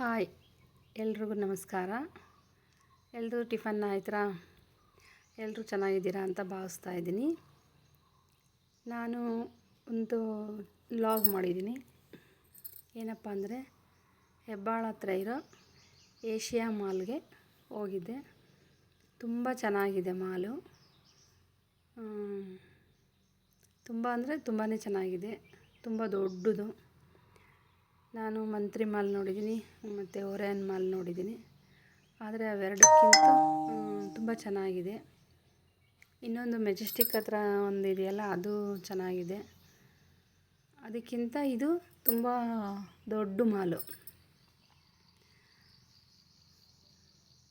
Hi, ಎಲ್ರಿಗೂ ನಮಸ್ಕಾರ. ಎಲ್ಲರೂ ಟಿಫನ್ ಆಯ್ತಾ? ಎಲ್ಲರೂ ಚೆನ್ನಾಗಿದ್ದೀರಾ ಅಂತ ಭಾವಿಸ್ತಾ ಇದ್ದೀನಿ. ನಾನು ಒಂದು ಲಾಗ್ ಮಾಡಿದ್ದೀನಿ. ಏನಪ್ಪ ಅಂದರೆ, ಹೆಬ್ಬಾಳ ಹತ್ರ ಇರೋ ಏಷ್ಯಾ ಮಾಲ್ಗೆ ಹೋಗಿದ್ದೆ. ತುಂಬ ಚೆನ್ನಾಗಿದೆ ಮಾಲು. ತುಂಬ ಅಂದರೆ ತುಂಬಾ ಚೆನ್ನಾಗಿದೆ. ತುಂಬ ದೊಡ್ಡದು. ನಾನು ಮಂತ್ರಿ ಮಾಲ್ ನೋಡಿದ್ದೀನಿ, ಮತ್ತು ಓರಿಯನ್ ಮಾಲ್ ನೋಡಿದ್ದೀನಿ. ಆದರೆ ಅವೆರಡಕ್ಕಿಂತ ತುಂಬ ಚೆನ್ನಾಗಿದೆ. ಇನ್ನೊಂದು ಮೆಜೆಸ್ಟಿಕ್ ಹತ್ರ ಒಂದು ಇದೆಯಲ್ಲ, ಅದು ಚೆನ್ನಾಗಿದೆ. ಅದಕ್ಕಿಂತ ಇದು ತುಂಬ ದೊಡ್ಡ ಮಾಲು.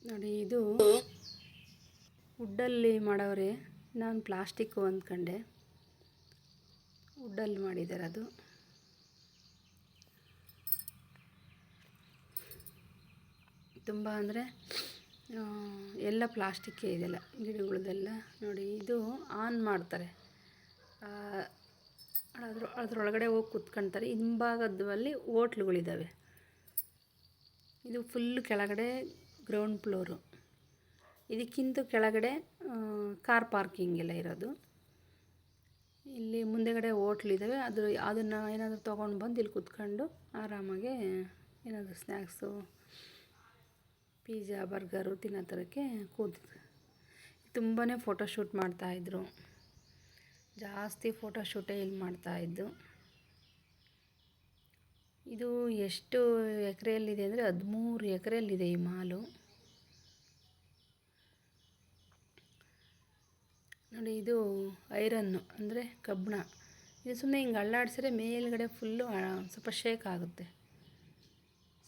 ನೋಡಿ, ಇದು ವುಡ್ಡಲ್ಲಿ ಮಾಡವ್ರೆ ನಾನು ಪ್ಲಾಸ್ಟಿಕ್ಕು ಅಂದ್ಕೊಂಡೆ ವುಡ್ಡಲ್ಲಿ ಮಾಡಿದ್ದಾರೆ ಅದು. ತುಂಬ ಅಂದರೆ ಎಲ್ಲ ಪ್ಲಾಸ್ಟಿಕ್ಕೇ ಇದೆಲ್ಲ, ಗಿಡಗಳದೆಲ್ಲ ನೋಡಿ ಇದು ಆನ್ ಮಾಡ್ತಾರೆ. ಅದ್ರ ಅದರೊಳಗಡೆ ಹೋಗಿ ಕುತ್ಕೊಳ್ತಾರೆ ಹಿಂಭಾಗದಲ್ಲಿ ಹೋಟ್ಲುಗಳಿದ್ದಾವೆ ಇದು ಫುಲ್ ಕೆಳಗಡೆ ಗ್ರೌಂಡ್ ಫ್ಲೋರು ಇದಕ್ಕಿಂತ ಕೆಳಗಡೆ ಕಾರ್ ಪಾರ್ಕಿಂಗ್ ಎಲ್ಲ ಇರೋದು. ಇಲ್ಲಿ ಮುಂದೆಗಡೆ ಹೋಟ್ಲಿದ್ದಾವೆ ಅದು ಅದನ್ನು ಏನಾದರೂ ತೊಗೊಂಡು ಬಂದು ಇಲ್ಲಿ ಕುತ್ಕೊಂಡು ಆರಾಮಾಗಿ ಏನಾದರೂ ಸ್ನ್ಯಾಕ್ಸು ಪಿಜ್ಜಾ, ಬರ್ಗರು ತಿನ್ನೋ ಥರಕ್ಕೆ ಕೂತಿದ್ರು ತುಂಬಾ ಫೋಟೋಶೂಟ್ ಮಾಡ್ತಾಯಿದ್ರು ಜಾಸ್ತಿ ಫೋಟೋಶೂಟೇ ಇಲ್ಲಿ ಮಾಡ್ತಾಯಿದ್ದು ಇದು ಎಷ್ಟು ಎಕರೆಯಲ್ಲಿದೆ ಅಂದರೆ ಹದಿಮೂರು ಎಕರೆಯಲ್ಲಿದೆ ಈ ಮಾಲು. ನೋಡಿ, ಇದು ಐರನ್ನು ಅಂದರೆ ಕಬ್ಬಣ. ಇದು ಸುಮ್ಮನೆ ಹಿಂಗೆ ಅಳ್ಳಾಡಿಸಿದ್ರೆ ಮೇಲ್ಗಡೆ ಫುಲ್ಲು ಸ್ವಲ್ಪ ಶೇಕ್ ಆಗುತ್ತೆ.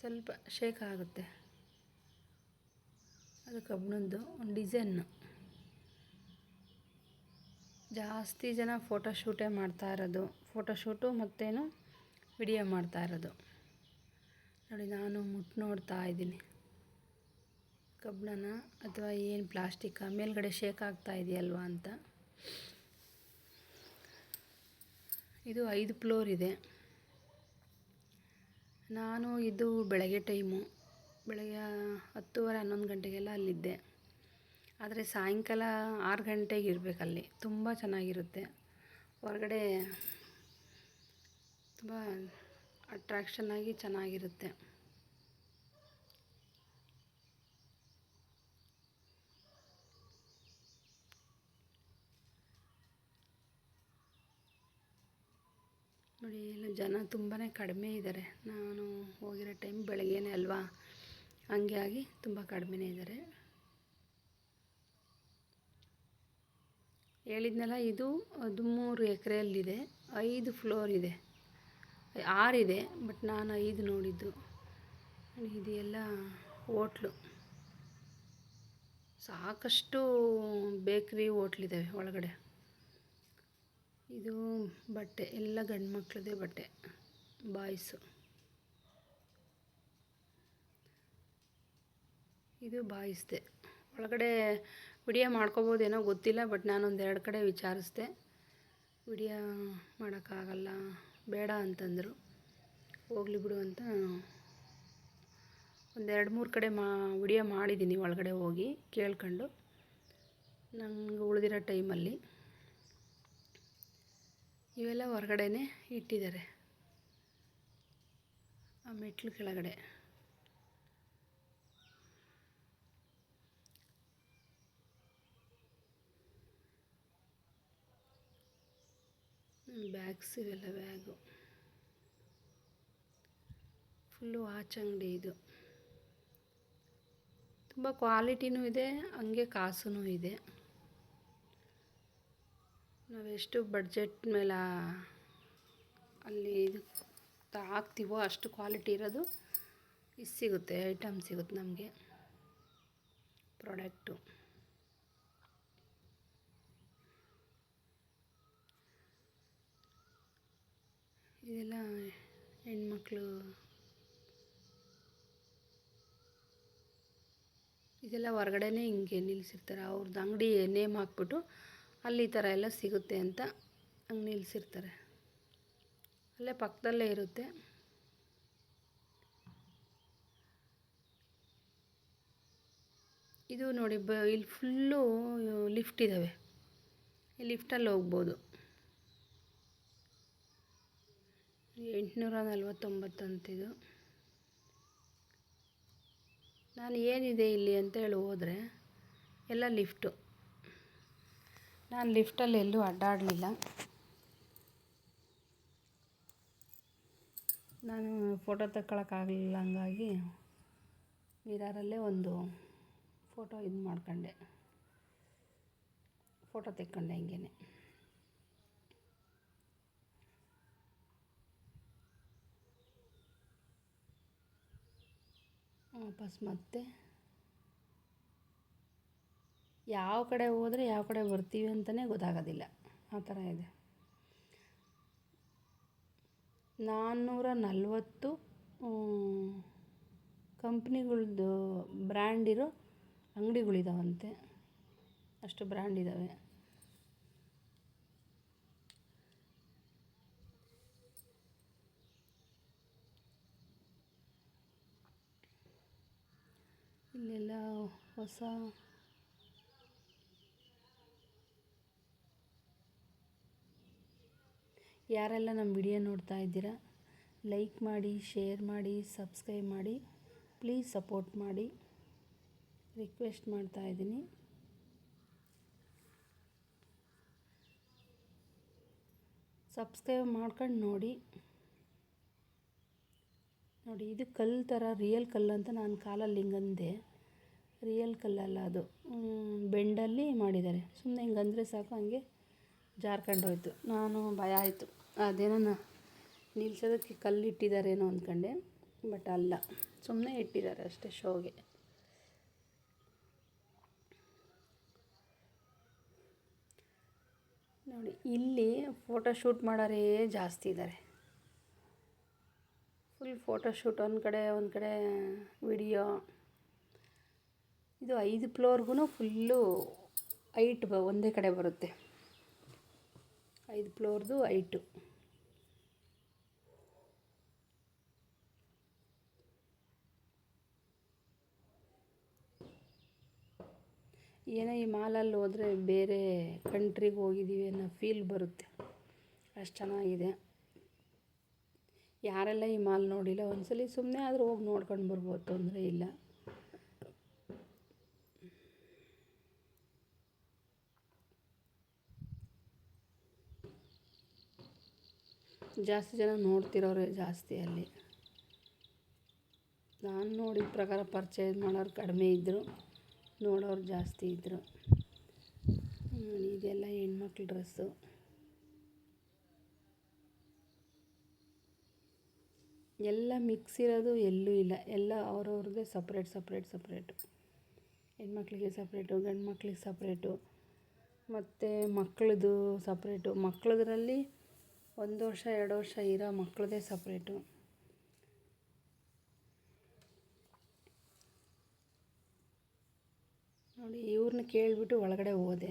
ಸ್ವಲ್ಪ ಶೇಕ್ ಆಗುತ್ತೆ. ಅದು ಕಬ್ಬಣದ್ದು ಒಂದು ಡಿಸೈನ್ನು ಜಾಸ್ತಿ ಜನ ಫೋಟೋಶೂಟೇ ಮಾಡ್ತಾ ಇರೋದು. ಫೋಟೋಶೂಟು ಮತ್ತೇನು ವಿಡಿಯೋ ಮಾಡ್ತಾ ಇರೋದು. ನೋಡಿ, ನಾನು ಮುಟ್ಟು ನೋಡ್ತಾ ಇದ್ದೀನಿ. ಕಬ್ಬಣನ ಅಥವಾ ಏನು ಪ್ಲಾಸ್ಟಿಕ್ಕ ಮೇಲ್ಗಡೆ ಶೇಕ್ ಆಗ್ತಾ ಇದೆಯಲ್ವಾ ಅಂತ. ಇದು ಐದು ಫ್ಲೋರ್ ಇದೆ. ನಾನು ಇದು ಬೆಳಗ್ಗೆ ಟೈಮು. ಬೆಳಗ್ಗೆ ಹತ್ತುವರೆ ಹನ್ನೊಂದು ಗಂಟೆಗೆಲ್ಲ ಅಲ್ಲಿದ್ದೆ. ಆದರೆ ಸಾಯಂಕಾಲ ಆರು ಗಂಟೆಗೆ ಇರಬೇಕಲ್ಲಿ ತುಂಬ ಚೆನ್ನಾಗಿರುತ್ತೆ. ಹೊರಗಡೆ ತುಂಬ ಅಟ್ರಾಕ್ಷನ್ ಆಗಿ ಚೆನ್ನಾಗಿರುತ್ತೆ. ನೋಡಿ ಎಲ್ಲ ಜನ ತುಂಬಾ ಕಡಿಮೆ ಇದ್ದಾರೆ ನಾನು ಹೋಗಿರೋ ಟೈಮ್ ಬೆಳಗ್ಗೆನೇ ಅಲ್ವಾ? ಹಂಗೆ ಆಗಿ ತುಂಬ ಕಡಿಮೆನೇ ಇದ್ದಾರೆ. ಹೇಳಿದ್ನಲ್ಲ, ಇದು ಹದಿಮೂರು ಎಕರೆಯಲ್ಲಿದೆ, ಐದು ಫ್ಲೋರ್ ಇದೆ ಆರಿದೆ ಬಟ್ ನಾನು ಐದು ನೋಡಿದ್ದು. ಇದು ಎಲ್ಲ ಹೋಟ್ಲು. ಸಾಕಷ್ಟು ಬೇಕ್ರಿ ಹೋಟ್ಲಿದ್ದಾವೆ ಒಳಗಡೆ. ಇದು ಬಟ್ಟೆ, ಎಲ್ಲ ಗಂಡು ಮಕ್ಳದೇ ಬಟ್ಟೆ, ಬಾಯ್ಸು. ಇದು ಬಾಯಿಸ್ದೆ ಒಳಗಡೆ ವಿಡಿಯೋ ಮಾಡ್ಕೋಬೋದೇನೋ ಗೊತ್ತಿಲ್ಲ, ಬಟ್ ನಾನೊಂದು ಎರಡು ಕಡೆ ವಿಚಾರಿಸ್ದೆ. ವಿಡಿಯೋ ಮಾಡೋಕ್ಕಾಗಲ್ಲ, ಬೇಡ ಅಂತಂದರು. ಹೋಗ್ಲಿ ಬಿಡು ಅಂತ ಒಂದೆರಡು ಮೂರು ಕಡೆ ಮಾ, ವಿಡಿಯೋ ಮಾಡಿದ್ದೀನಿ ಒಳಗಡೆ ಹೋಗಿ, ಕೇಳ್ಕೊಂಡು. ನಂಗೆ ಉಳಿದಿರೋ ಟೈಮಲ್ಲಿ ಇವೆಲ್ಲ ಹೊರಗಡೆನೇ ಇಟ್ಟಿದ್ದಾರೆ. ಆ ಮೆಟ್ಲು ಕೆಳಗಡೆ. ಬ್ಯಾಗ್ಸ್ ಇವೆಲ್ಲ ಬ್ಯಾಗು ಫುಲ್ಲು ವಾಚ್ ಅಂಗಡಿ ಇದು. ತುಂಬ ಕ್ವಾಲಿಟಿನೂ ಇದೆ, ಹಂಗೆ ಕಾಸೂ ಇದೆ. ನಾವೆಷ್ಟು ಬಡ್ಜೆಟ್ ಮೇಲೆ ಅಲ್ಲಿ ಇದು ಹಾಕ್ತೀವೋ ಅಷ್ಟು ಕ್ವಾಲಿಟಿ ಇರೋದು ಇಸ್ ಸಿಗುತ್ತೆ ಐಟಮ್ ಸಿಗುತ್ತೆ ನಮಗೆ. ಪ್ರಾಡಕ್ಟು ಇದೆಲ್ಲ ಹೆಣ್ಮಕ್ಳು. ಇದೆಲ್ಲ ಹೊರ್ಗಡೆನೇ ಹಿಂಗೆ ನಿಲ್ಲಿಸಿರ್ತಾರೆ ಅವ್ರದ್ದು ಅಂಗಡಿ ನೇಮ್ ಹಾಕ್ಬಿಟ್ಟು ಅಲ್ಲಿ ಈ ಥರ ಎಲ್ಲ ಸಿಗುತ್ತೆ ಅಂತ ಹಂಗೆ ನಿಲ್ಲಿಸಿರ್ತಾರೆ ಅಲ್ಲೇ ಪಕ್ಕದಲ್ಲೇ ಇರುತ್ತೆ. ಇದು ನೋಡಿ ಬ, ಇಲ್ಲಿ ಫುಲ್ಲು ಲಿಫ್ಟ್ ಇದ್ದಾವೆ. ಲಿಫ್ಟಲ್ಲಿ ಹೋಗ್ಬೋದು. ಎಂಟುನೂರ ನಲ್ವತ್ತೊಂಬತ್ತು ಅಂತಿದು ನಾನು ಏನಿದೆ ಇಲ್ಲಿ ಅಂತ ಹೇಳಿ ಹೋದರೆ, ಎಲ್ಲ ಲಿಫ್ಟು. ನಾನು ಲಿಫ್ಟಲ್ಲಿ ಎಲ್ಲೂ ಅಡ್ಡಾಡಲಿಲ್ಲ. ನಾನು ಫೋಟೋ ತಗೊಳಕ್ಕಾಗಲಿಲ್ಲ ಹಂಗಾಗಿ ಮಿರಾರಲ್ಲೇ ಒಂದು ಫೋಟೋ ಇದು ಮಾಡ್ಕೊಂಡೆ. ಫೋಟೋ ತೆಕ್ಕೊಂಡೆ ಹಿಂಗೇನೆ. ವಾಪಸ್ ಮತ್ತೆ? ಯಾವ ಕಡೆ ಹೋದರೆ ಯಾವ ಕಡೆ ಬರ್ತೀವಿ ಅಂತಲೇ ಗೊತ್ತಾಗೋದಿಲ್ಲ. ಆ ಥರ ಇದೆ. ನಾನ್ನೂರ ನಲ್ವತ್ತು ಕಂಪ್ನಿಗಳದ್ದು ಬ್ರ್ಯಾಂಡ್ ಇರೋ ಅಂಗಡಿಗಳಿದಾವಂತೆ. ಅಷ್ಟು ಬ್ರ್ಯಾಂಡ್ ಇದ್ದಾವೆ ಇಲ್ಲೆಲ್ಲ ಹೊಸ ಯಾರೆಲ್ಲ ನಮ್ಮ ವಿಡಿಯೋ ನೋಡ್ತಾ ಇದ್ದೀರಾ, ಲೈಕ್ ಮಾಡಿ, ಶೇರ್ ಮಾಡಿ, ಸಬ್ಸ್ಕ್ರೈಬ್ ಮಾಡಿ, ಪ್ಲೀಸ್ ಸಪೋರ್ಟ್ ಮಾಡಿ. ರಿಕ್ವೆಸ್ಟ್ ಮಾಡ್ತಾ ಇದ್ದೀನಿ. ಸಬ್ಸ್ಕ್ರೈಬ್ ಮಾಡ್ಕೊಂಡು ನೋಡಿ. ನೋಡಿ, ಇದು ಕಲ್ಲು ಥರ, ರಿಯಲ್ ಕಲ್ಲು ಅಂತ ನಾನು ಕಾಲಲ್ಲಿ ಹಿಂಗಂದೆ. ರಿಯಲ್ ಕಲ್ಲಲ್ಲ ಅದು. ಬೆಂಡಲ್ಲಿ ಮಾಡಿದ್ದಾರೆ. ಸುಮ್ಮನೆ ಹಿಂಗೆ ಅಂದರೆ ಸಾಕು, ಹಂಗೆ ಜಾರ್ಕೊಂಡು ಹೋಯಿತು. ನಾನು ಭಯ ಆಯಿತು. ಅದೇನೋ ನಿಲ್ಸೋದಕ್ಕೆ ಕಲ್ಲು ಇಟ್ಟಿದ್ದಾರೇನೋ ಅಂದ್ಕೊಂಡೆ ಬಟ್ ಅಲ್ಲ. ಸುಮ್ಮನೆ ಇಟ್ಟಿದ್ದಾರೆ ಅಷ್ಟೇ ಶೋಗೆ. ನೋಡಿ, ಇಲ್ಲಿ ಫೋಟೋ ಶೂಟ್ ಮಾಡೋರೇ ಜಾಸ್ತಿ ಇದ್ದಾರೆ. ಫುಲ್ ಫೋಟೋ ಶೂಟ್, ಒಂದು ಕಡೆ ಒಂದು ಕಡೆ ವಿಡಿಯೋ. ಇದು ಐದು ಫ್ಲೋರ್ಗೂ ಫುಲ್ಲು ಐಟ್ ಬ ಒಂದೇ ಕಡೆ ಬರುತ್ತೆ. ಐದು ಫ್ಲೋರ್ದು ಐಟು. ಏನೋ ಈ ಮಾಲಲ್ಲಿ ಹೋದರೆ ಬೇರೆ ಕಂಟ್ರಿಗೆ ಹೋಗಿದ್ದೀವಿ ಅನ್ನೋ ಫೀಲ್ ಬರುತ್ತೆ. ಅಷ್ಟು ಚೆನ್ನಾಗಿದೆ. ಯಾರೆಲ್ಲ ಈ ಮಾಲ್ ನೋಡಿಲ್ಲ, ಒಂದ್ಸಲಿ ಸುಮ್ಮನೆ ಆದರೂ ಹೋಗಿ ನೋಡ್ಕೊಂಡು ಬರ್ಬೋದು ತೊಂದರೆ ಇಲ್ಲ. ಜಾಸ್ತಿ ಜನ ನೋಡ್ತಿರೋರೆ ಜಾಸ್ತಿ ಅಲ್ಲಿ. ನಾನು ನೋಡಿದ ಪ್ರಕಾರ ಪರ್ಚೇಸ್ ಮಾಡೋರು ಕಡಿಮೆ ಇದ್ದರು ನೋಡೋರು ಜಾಸ್ತಿ ಇದ್ದರು ಇದೆಲ್ಲ ಹೆಣ್ಮಕ್ಳು ಡ್ರೆಸ್ಸು. ಎಲ್ಲ ಮಿಕ್ಸ್ ಇರೋದು ಎಲ್ಲೂ ಇಲ್ಲ. ಎಲ್ಲ ಅವ್ರವ್ರದ್ದೇ ಸಪ್ರೇಟ್ ಸಪ್ರೇಟ್, ಸಪ್ರೇಟು. ಹೆಣ್ಮಕ್ಳಿಗೆ ಸಪ್ರೇಟು ಗಂಡು ಮಕ್ಳಿಗೆ ಸಪ್ರೇಟು. ಮತ್ತು ಮಕ್ಕಳದು ಸಪ್ರೇಟು. ಮಕ್ಕಳದ್ರಲ್ಲಿ ಒಂದು ವರ್ಷ, ಎರಡು ವರ್ಷ ಇರೋ ಮಕ್ಕಳದೇ ಸಪ್ರೇಟು ನೋಡಿ ಇವ್ರನ್ನ ಕೇಳಿಬಿಟ್ಟು ಒಳಗಡೆ ಹೋದೆ.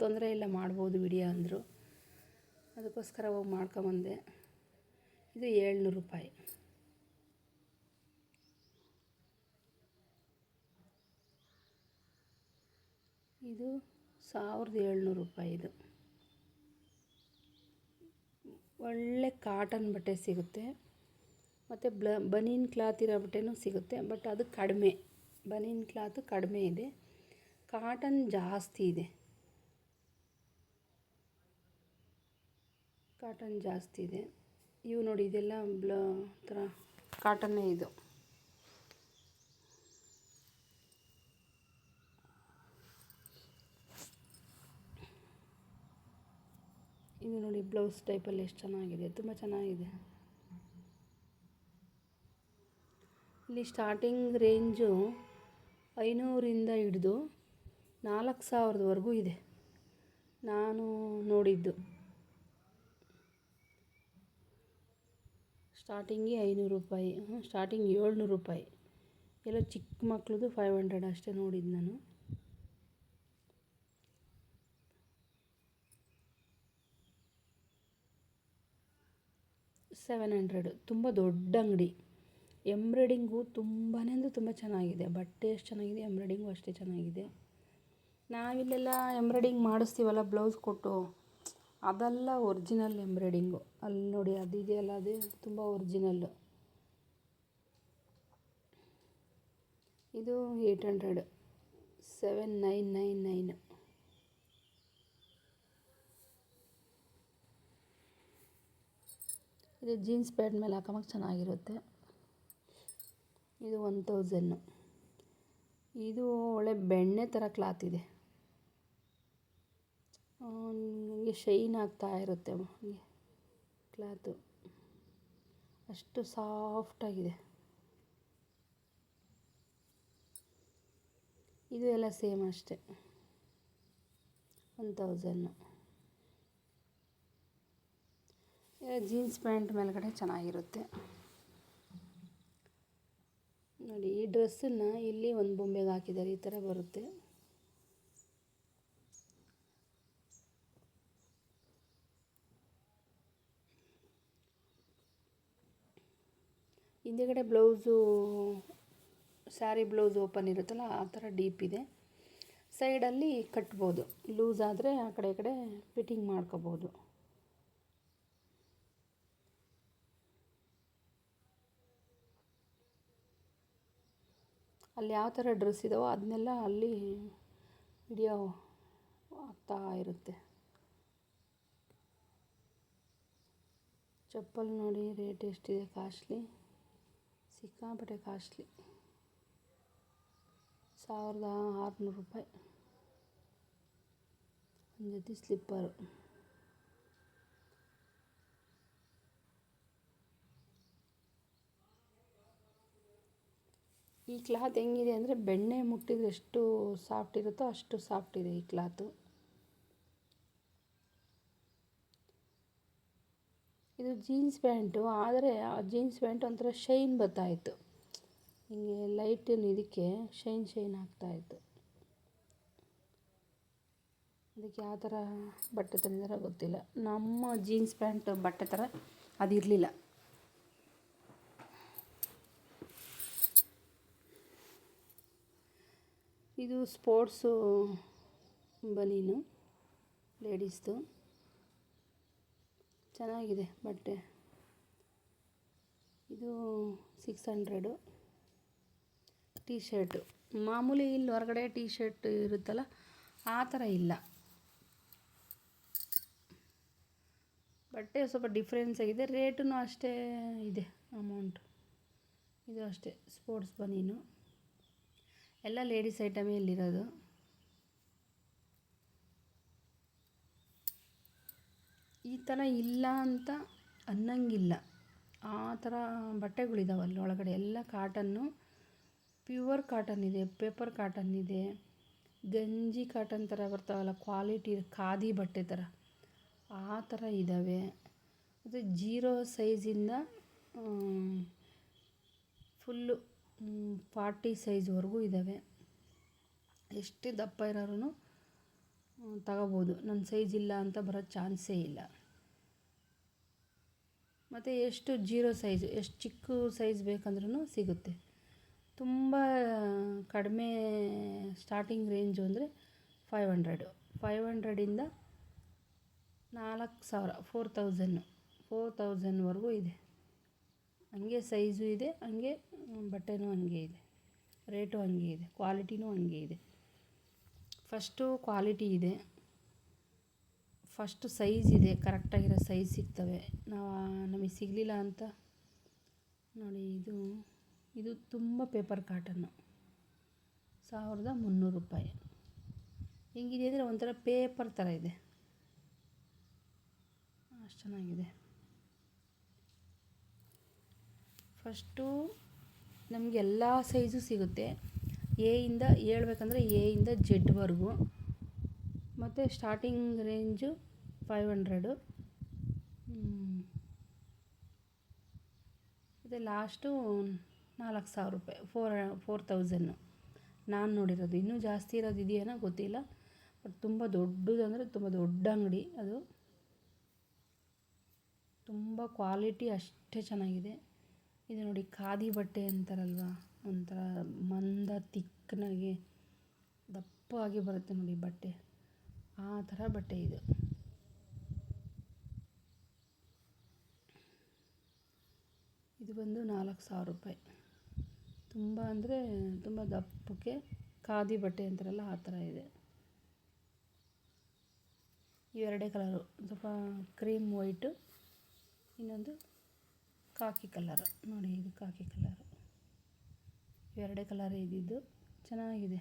ತೊಂದರೆ ಇಲ್ಲ, ಮಾಡ್ಬೋದು ವಿಡಿಯೋ ಅಂದರು. ಅದಕ್ಕೋಸ್ಕರ ಹೋಗಿ ಮಾಡ್ಕೊಂಬಂದೆ ಇದು ಏಳ್ನೂರು ರೂಪಾಯಿ. ಇದು ಸಾವಿರದ ಏಳ್ನೂರು ರೂಪಾಯಿ ಇದು. ಒಳ್ಳೆ ಕಾಟನ್ ಬಟ್ಟೆ ಸಿಗುತ್ತೆ. ಮತ್ತು ಬ್ಲ, ಬನೀನ್ ಕ್ಲಾತ್ ಇರೋ ಬಟ್ಟೆನೂ ಸಿಗುತ್ತೆ ಬಟ್ ಅದು ಕಡಿಮೆ. ಬನೀನ್ ಕ್ಲಾತು ಕಡಿಮೆ ಇದೆ. ಕಾಟನ್ ಜಾಸ್ತಿ ಇದೆ. ಕಾಟನ್ ಜಾಸ್ತಿ ಇದೆ. ಇವು ನೋಡಿ, ಇದೆಲ್ಲ ಬ್ಲ ಥರ ಕಾಟನ್ನೇ ಇದು ಇದು ನೋಡಿ ಬ್ಲೌಸ್ ಟೈಪಲ್ಲಿ ಎಷ್ಟು ಚೆನ್ನಾಗಿದೆ? ತುಂಬ ಚೆನ್ನಾಗಿದೆ. ಇಲ್ಲಿ ಸ್ಟಾರ್ಟಿಂಗ್ ರೇಂಜು ಐನೂರಿಂದ ಹಿಡಿದು ನಾಲ್ಕು ಸಾವಿರದವರೆಗೂ ಇದೆ. ನಾನು ನೋಡಿದ್ದು. ಸ್ಟಾರ್ಟಿಂಗಿಗೆ ಐನೂರು ರೂಪಾಯಿ ಸ್ಟಾರ್ಟಿಂಗ್ ಏಳ್ನೂರು ರೂಪಾಯಿ. ಎಲ್ಲ ಚಿಕ್ಕ ಮಕ್ಳದ್ದು ಫೈವ್ ಹಂಡ್ರೆಡ್ ಅಷ್ಟೇ ನೋಡಿದ್ದು ನಾನು. Seven hundred. ತುಂಬ ದೊಡ್ಡ ಅಂಗಡಿ. ಎಂಬ್ರಾಯ್ಡಿಂಗು ತುಂಬಾ ಅಂದರೆ ತುಂಬ ಚೆನ್ನಾಗಿದೆ. ಬಟ್ಟೆ ಎಷ್ಟು ಚೆನ್ನಾಗಿದೆ, ಎಂಬ್ರಾಯ್ಡಿಂಗು ಅಷ್ಟೇ ಚೆನ್ನಾಗಿದೆ. ನಾವಿಲ್ಲೆಲ್ಲ ಎಂಬ್ರಾಯ್ಡಿಂಗ್ ಮಾಡಿಸ್ತೀವಲ್ಲ, ಬ್ಲೌಸ್ ಕೊಟ್ಟು. ಅದೆಲ್ಲ ಒರಿಜಿನಲ್ ಎಂಬ್ರಾಯ್ಡಿಂಗು. ಅಲ್ಲಿ ನೋಡಿ ಅದಿದೆಯಲ್ಲ ಅದೇ ತುಂಬ ಒರಿಜಿನಲ್ಲು ಇದು eight hundred. Seven nine nine nine. ಇದು ಜೀನ್ಸ್ ಪ್ಯಾಂಟ್ ಮೇಲೆ ಹಾಕೊಂಬಕ್ಕೆ ಚೆನ್ನಾಗಿರುತ್ತೆ. ಇದು ಒನ್ ತೌಸನ್ನು ಇದು ಒಳ್ಳೆ ಬೆಣ್ಣೆ ಥರ ಕ್ಲಾತ್ ಇದೆ. ನನಗೆ ಶೈನ್ ಆಗ್ತಾ ಇರುತ್ತೆ ಕ್ಲಾತು. ಅಷ್ಟು ಸಾಫ್ಟಾಗಿದೆ ಇದು ಎಲ್ಲ ಸೇಮ್ ಅಷ್ಟೇ. ಒನ್ ತೌಸನ್ನು ಜೀನ್ಸ್ ಪ್ಯಾಂಟ್ ಮೇಲ್ಗಡೆ ಚೆನ್ನಾಗಿರುತ್ತೆ. ನೋಡಿ, ಈ ಡ್ರೆಸ್ಸನ್ನು ಇಲ್ಲಿ ಒಂದು ಬೊಂಬೆಗೆ ಹಾಕಿದ್ದಾರೆ, ಈ ಥರ ಬರುತ್ತೆ. ಹಿಂದೆಗಡೆ ಬ್ಲೌಸು, ಸ್ಯಾರಿ ಬ್ಲೌಸ್ ಓಪನ್ ಇರುತ್ತಲ್ಲ, ಆ ಥರ ಡೀಪ್ ಇದೆ. ಸೈಡಲ್ಲಿ ಕಟ್ಬೋದು. ಲೂಸ್ ಆದರೆ ಆ ಕಡೆ ಈ ಕಡೆ ಫಿಟ್ಟಿಂಗ್ ಮಾಡ್ಕೋಬೋದು. ಅಲ್ಲಿ ಯಾವ ಥರ ಡ್ರೆಸ್ ಇದಾವೋ ಅದನ್ನೆಲ್ಲ ಅಲ್ಲಿ ವಿಡಿಯೋ ಆಗ್ತಾ ಇರುತ್ತೆ. ಚಪ್ಪಲ್ ನೋಡಿ ರೇಟ್ ಎಷ್ಟಿದೆ ಕಾಸ್ಟ್ಲಿ? ಸಿಕ್ಕಾಪಟ್ಟೆ ಕಾಸ್ಟ್ಲಿ. ಸಾವಿರದ ಆರುನೂರು ರೂಪಾಯಿ. ಒಂದು ಜೊತೆ ಸ್ಲಿಪ್ಪರು. ಈ ಕ್ಲಾತ್ ಹೆಂಗಿದೆ ಅಂದರೆ ಬೆಣ್ಣೆ ಮುಟ್ಟಿದ್ರೆ ಎಷ್ಟು ಸಾಫ್ಟ್ ಇರುತ್ತೋ ಅಷ್ಟು ಸಾಫ್ಟ್ ಇದೆ ಈ ಕ್ಲಾತು. ಇದು ಜೀನ್ಸ್ ಪ್ಯಾಂಟು, ಆದರೆ ಆ ಜೀನ್ಸ್ ಪ್ಯಾಂಟ್ ಒಂಥರ ಶೈನ್ ಬರ್ತಾಯಿತ್ತು ಹಿಂಗೆ ಲೈಟಿನ ಇದಕ್ಕೆ ಶೈನ್ ಶೈನ್ ಆಗ್ತಾಯಿತ್ತು ಅದಕ್ಕೆ ಯಾವ ಥರ ಬಟ್ಟೆ ತಂದಿದಾರೋ ಗೊತ್ತಿಲ್ಲ. ನಮ್ಮ ಜೀನ್ಸ್ ಪ್ಯಾಂಟ್ ಬಟ್ಟೆ ಥರ ಅದಿರಲಿಲ್ಲ. ಇದು ಸ್ಪೋರ್ಟ್ಸು ಬನೀನು ಲೇಡೀಸ್ದು. ಚೆನ್ನಾಗಿದೆ ಬಟ್ಟೆ. ಇದು ಸಿಕ್ಸ್ ಹಂಡ್ರೆಡು. ಟೀ ಶರ್ಟು ಮಾಮೂಲಿ ಇಲ್ಲಿ ಹೊರಗಡೆ ಟೀ ಶರ್ಟ್ ಇರುತ್ತಲ್ಲ, ಆ ಥರ ಇಲ್ಲ. ಬಟ್ಟೆ ಸ್ವಲ್ಪ ಡಿಫ್ರೆನ್ಸ್ ಆಗಿದೆ ರೇಟೂ ಅಷ್ಟೇ ಇದೆ, ಅಮೌಂಟು. ಇದು ಅಷ್ಟೇ, ಸ್ಪೋರ್ಟ್ಸ್ ಬನೀನು ಎಲ್ಲ ಲೇಡೀಸ್ ಐಟಮೇ ಇಲ್ಲಿರೋದು. ಈ ಥರ ಇಲ್ಲ ಅಂತ ಅನ್ನಂಗಿಲ್ಲ. ಆ ಥರ ಬಟ್ಟೆಗಳಿದಾವಲ್ಲ ಒಳಗಡೆ. ಎಲ್ಲ ಕಾಟನ್ನು ಪ್ಯೂವರ್ ಕಾಟನ್ ಇದೆ ಪೇಪರ್ ಕಾಟನ್ ಇದೆ. ಗಂಜಿ ಕಾಟನ್ ಥರ ಬರ್ತಾವಲ್ಲ ಕ್ವಾಲಿಟಿ ಖಾದಿ ಬಟ್ಟೆ ಥರ ಆ ಥರ ಇದ್ದಾವೆ ಮತ್ತು ಜೀರೋ ಸೈಜಿಂದ ಫುಲ್ಲು ಫಾರ್ಟಿ ಸೈಜ್ವರೆಗೂ ಇದ್ದಾವೆ ಎಷ್ಟು ದಪ್ಪ ಇರೋರು ತಗೋಬೋದು. ನನ್ನ ಸೈಜ್ ಇಲ್ಲ ಅಂತ ಬರೋ ಚಾನ್ಸೇ ಇಲ್ಲ. ಮತ್ತು ಎಷ್ಟು ಜೀರೋ ಸೈಜು, ಎಷ್ಟು ಚಿಕ್ಕ ಸೈಜ್ ಬೇಕಂದ್ರೂ ಸಿಗುತ್ತೆ. ತುಂಬ ಕಡಿಮೆ ಸ್ಟಾರ್ಟಿಂಗ್ ರೇಂಜು ಅಂದರೆ ಫೈವ್ ಹಂಡ್ರೆಡು ಫೈವ್ ಹಂಡ್ರೆಡಿಂದ ನಾಲ್ಕು ಸಾವಿರ ಫೋರ್ ತೌಸನ್ನು ಫೋರ್ ತೌಸನ್ವರೆಗೂ ಇದೆ. ಹಂಗೆ ಸೈಜು ಇದೆ, ಹಂಗೆ ಬಟ್ಟೆನೂ ಹಂಗೆ ಇದೆ. ರೇಟು ಹಂಗೆ ಇದೆ, ಕ್ವಾಲಿಟಿನೂ ಹಂಗೆ ಇದೆ. ಫಸ್ಟು ಕ್ವಾಲಿಟಿ ಇದೆ. ಫಸ್ಟು ಸೈಜ್ ಇದೆ, ಕರೆಕ್ಟಾಗಿರೋ ಸೈಜ್ ಸಿಗ್ತವೆ. ನಾವು ನಮಗೆ ಸಿಗಲಿಲ್ಲ ಅಂತ ನೋಡಿ, ಇದು ಇದು ತುಂಬ ಪೇಪರ್ ಕಾಟನ್ನು. ಸಾವಿರದ ಮುನ್ನೂರು ರೂಪಾಯಿ. ಹೆಂಗಿದೆ ಅಂದರೆ ಒಂಥರ ಪೇಪರ್ ಥರ ಇದೆ. ಅಷ್ಟು ಚೆನ್ನಾಗಿದೆ. ಫಸ್ಟು ನಮಗೆ ಎಲ್ಲ ಸೈಜು ಸಿಗುತ್ತೆ. ಎ ಇಂದ ಹೇಳ್ಬೇಕಂದ್ರೆ ಎ ಇಂದ ಜೆಡ್ವರೆಗೂ ಮತ್ತು ಸ್ಟಾರ್ಟಿಂಗ್ ರೇಂಜು ಫೈವ್ ಹಂಡ್ರೆಡು ಮತ್ತು ಲಾಸ್ಟು ನಾಲ್ಕು ಸಾವಿರ ರೂಪಾಯಿ ಫೋರ್ ಫೋರ್ ತೌಸನ್ನು ನಾನು ನೋಡಿರೋದು. ಇನ್ನೂ ಜಾಸ್ತಿ ಇರೋದು ಇದೆಯೇನೋ ಗೊತ್ತಿಲ್ಲ. ಬಟ್ ತುಂಬ ದೊಡ್ಡದು ಅಂದರೆ ತುಂಬ ದೊಡ್ಡ ಅಂಗಡಿ ಅದು. ತುಂಬ ಕ್ವಾಲಿಟಿ ಅಷ್ಟೇ ಚೆನ್ನಾಗಿದೆ. ಇದು ನೋಡಿ ಖಾದಿ ಬಟ್ಟೆ ಅಂತಾರಲ್ವ? ಒಂಥರ ಮಂದ ತಿಕ್ಕನಾಗಿ ದಪ್ಪವಾಗಿ ಬರುತ್ತೆ ನೋಡಿ ಬಟ್ಟೆ. ಆ ಥರ ಬಟ್ಟೆ ಇದು. ಇದು ಬಂದು ನಾಲ್ಕು ಸಾವಿರ ರೂಪಾಯಿ. ತುಂಬ ಅಂದರೆ ತುಂಬ ದಪ್ಪಕ್ಕೆ ಖಾದಿ ಬಟ್ಟೆ ಅಂತಾರಲ್ಲ, ಆ ಥರ ಇದೆ. ಇವೆರಡೇ ಕಲರು. ಸ್ವಲ್ಪ ಕ್ರೀಮ್, ವೈಟು, ಇನ್ನೊಂದು ಕಾಕಿ ಕಲರ್. ನೋಡಿ ಇದು ಕಾಕಿ ಕಲರ್. ಎರಡೇ ಕಲರ್ ಇದ್ದಿದ್ದು ಚೆನ್ನಾಗಿದೆ.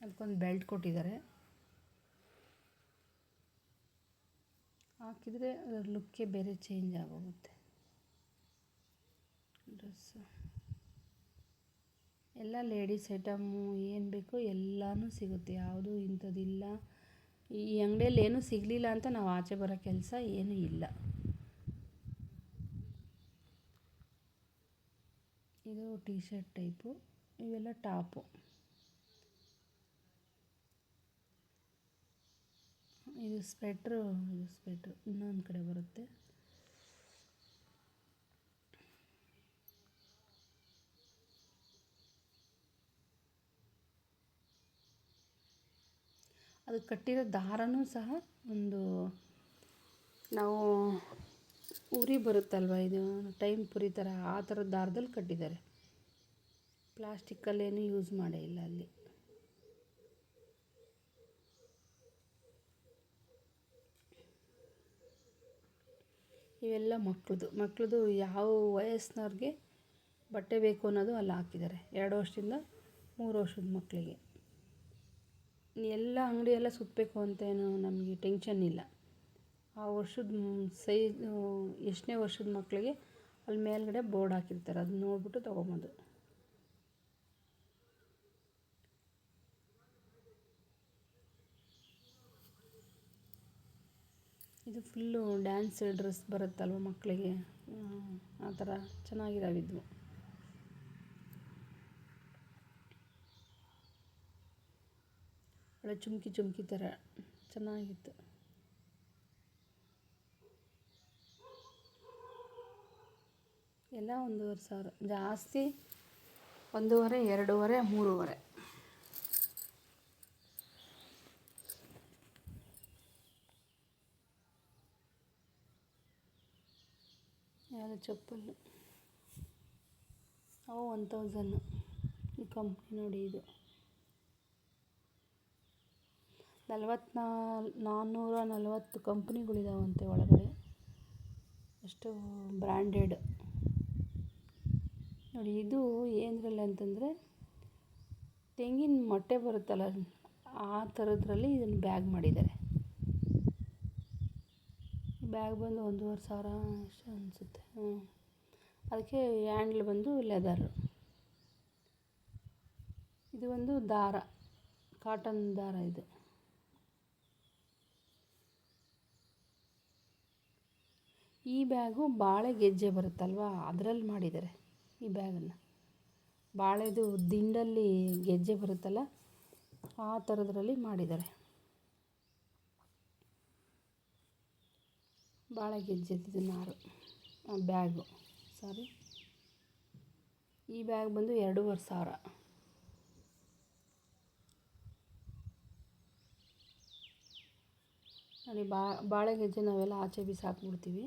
ಅದಕ್ಕೊಂದು ಬೆಲ್ಟ್ ಕೊಟ್ಟಿದ್ದಾರೆ. ಹಾಕಿದರೆ ಅದರ ಲುಕ್ಕೇ ಬೇರೆ ಚೇಂಜ್ ಆಗೋಗುತ್ತೆ. ಡ್ರೆಸ್ಸು ಎಲ್ಲ ಲೇಡೀಸ್ ಐಟಮ್ಮು ಏನು ಬೇಕೋ ಎಲ್ಲನೂ ಸಿಗುತ್ತೆ. ಯಾವುದೂ ಇಂಥದ್ದಿಲ್ಲ. ಈ ಅಂಗಡಿಯಲ್ಲಿ ಏನೂ ಸಿಗಲಿಲ್ಲ ಅಂತ ನಾವು ಆಚೆ ಬರೋ ಕೆಲಸ ಏನೂ ಇಲ್ಲ. ಇದು ಟಿ ಶರ್ಟ್ ಟೈಪು, ಇವೆಲ್ಲ ಟಾಪು. ಇದು ಸ್ವೆಟ್ರು ಇದು ಸ್ವೆಟ್ರು ಇನ್ನೊಂದು ಕಡೆ ಬರುತ್ತೆ. ಅದು ಕಟ್ಟಿರೋ ದಾರನೂ ಸಹ ಒಂದು ನಾವು ಉರಿ ಬರುತ್ತಲ್ವ ಇದು ಟೈಮ್ ಪುರಿ ಥರ, ಆ ಥರದ ದಾರದಲ್ಲಿ ಕಟ್ಟಿದ್ದಾರೆ. ಪ್ಲಾಸ್ಟಿಕ್ಕಲ್ಲೇನು ಯೂಸ್ ಮಾಡೇ ಇಲ್ಲ ಅಲ್ಲಿ. ಇವೆಲ್ಲ ಮಕ್ಕಳದು ಮಕ್ಕಳದು ಯಾವ ವಯಸ್ಸಿನವ್ರಿಗೆ ಬಟ್ಟೆ ಬೇಕು ಅನ್ನೋದು ಅಲ್ಲಿ ಹಾಕಿದ್ದಾರೆ. ಎರಡು ವರ್ಷದಿಂದ ಮೂರು ವರ್ಷದ ಮಕ್ಕಳಿಗೆ. ಎಲ್ಲ ಅಂಗಡಿ ಎಲ್ಲ ಸುತ್ತಬೇಕು ಅಂತೇನು ನಮಗೆ ಟೆನ್ಷನ್ ಇಲ್ಲ. ಆ ವರ್ಷದ ಸೈಜ್, ಎಷ್ಟನೇ ವರ್ಷದ ಮಕ್ಕಳಿಗೆ ಅಲ್ಲಿ ಮೇಲ್ಗಡೆ ಬೋರ್ಡ್ ಹಾಕಿರ್ತಾರೆ. ಅದನ್ನ ನೋಡಿಬಿಟ್ಟು ತೊಗೊಬೋದು. ಇದು ಫುಲ್ಲು ಡ್ಯಾನ್ಸ್ ಡ್ರೆಸ್ ಬರುತ್ತಲ್ವ ಮಕ್ಕಳಿಗೆ ಆ ಥರ ಚೆನ್ನಾಗಿದ್ದಾವಿದ್ವು ಒಳ್ಳೆ ಚುಮ್ಕಿ ಚುಮ್ಕಿ ಥರ ಚೆನ್ನಾಗಿತ್ತು. ಎಲ್ಲ ಒಂದೂವರೆ ಸಾವಿರ. ಜಾಸ್ತಿ ಒಂದೂವರೆ, ಎರಡೂವರೆ, ಮೂರುವರೆ. ಯಾವುದು ಚಪ್ಪಲು ಅವು ಒನ್ ತೌಸನ್ನು ಈ ಕಂಪ್ನಿ ನೋಡಿ ಇದು. ನಲ್ವತ್ನಾಲ್ ನಾನ್ನೂರ ನಲವತ್ತು ಕಂಪ್ನಿಗಳಿದಾವಂತೆ ಒಳಗಡೆ. ಅಷ್ಟು ಬ್ರ್ಯಾಂಡೆಡ್ ನೋಡಿ, ಇದು ಏನರಲ್ಲಿ ಅಂತಂದರೆ, ತೆಂಗಿನ ಮೊಟ್ಟೆ ಬರುತ್ತಲ್ಲ, ಆ ಥರದ್ರಲ್ಲಿ ಇದನ್ನು ಬ್ಯಾಗ್ ಮಾಡಿದ್ದಾರೆ. ಬ್ಯಾಗ್ ಬಂದು ಒಂದೂವರೆ ಸಾವಿರ ಅಷ್ಟು ಅನಿಸುತ್ತೆ. ಹ್ಞೂ ಅದಕ್ಕೆ ಹ್ಯಾಂಡ್ಲ್ ಬಂದು ಲೆದರ್. ಇದು ಒಂದು ದಾರ, ಕಾಟನ್ ದಾರ ಇದು. ಈ ಬ್ಯಾಗು ಬಾಳೆ ಗೆಜ್ಜೆ ಬರುತ್ತಲ್ವ? ಅದರಲ್ಲಿ ಮಾಡಿದ್ದಾರೆ ಈ ಬ್ಯಾಗನ್ನು. ಬಾಳೆದು ದಿಂಡಲ್ಲಿ ಗೆಜ್ಜೆ ಬರುತ್ತಲ್ಲ, ಆ ಥರದ್ರಲ್ಲಿ ಮಾಡಿದ್ದಾರೆ. ಬಾಳೆ ಗೆಜ್ಜೆ ನಾರು ಬ್ಯಾಗು. ಸಾರಿ ಈ ಬ್ಯಾಗ್ ಬಂದು ಎರಡೂವರೆ ಸಾವಿರ. ನೋಡಿ ಬಾ, ಬಾಳೆ ಗೆಜ್ಜೆ ನಾವೆಲ್ಲ ಆಚೆ ಬಿಸಾಕ್ಬಿಡ್ತೀವಿ.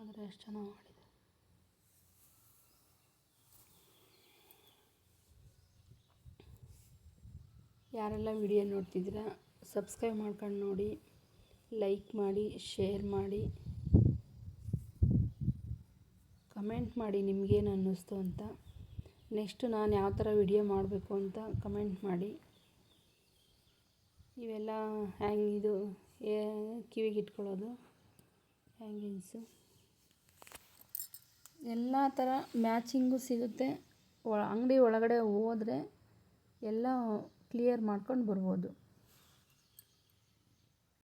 ಆದರೆ ಎಷ್ಟು ಚೆನ್ನಾಗಿ ಮಾಡಿದೆ? ಯಾರೆಲ್ಲ ವಿಡಿಯೋ ನೋಡ್ತಿದ್ದೀರಾ, ಸಬ್ಸ್ಕ್ರೈಬ್ ಮಾಡ್ಕೊಂಡು ನೋಡಿ, ಲೈಕ್ ಮಾಡಿ, ಶೇರ್ ಮಾಡಿ. ಕಮೆಂಟ್ ಮಾಡಿ ನಿಮಗೇನು ಅನ್ನಿಸ್ತು ಅಂತ. ನೆಕ್ಸ್ಟ್ ನಾನು ಯಾವ ಥರ ವಿಡಿಯೋ ಮಾಡಬೇಕು ಅಂತ ಕಮೆಂಟ್ ಮಾಡಿ. ಇವೆಲ್ಲ ಹ್ಯಾಂಗ್ ಇದು ಕಿವಿಗೆ ಇಟ್ಕೊಳ್ಳೋದು ಹ್ಯಾಂಗಿಂಗ್ಸು ಎಲ್ಲ ಥರ ಮ್ಯಾಚಿಂಗು ಸಿಗುತ್ತೆ. ಒ ಅಂಗಡಿ ಒಳಗಡೆ ಹೋದ್ರೆ ಎಲ್ಲ ಕ್ಲಿಯರ್ ಮಾಡ್ಕೊಂಡು ಬರ್ಬೋದು.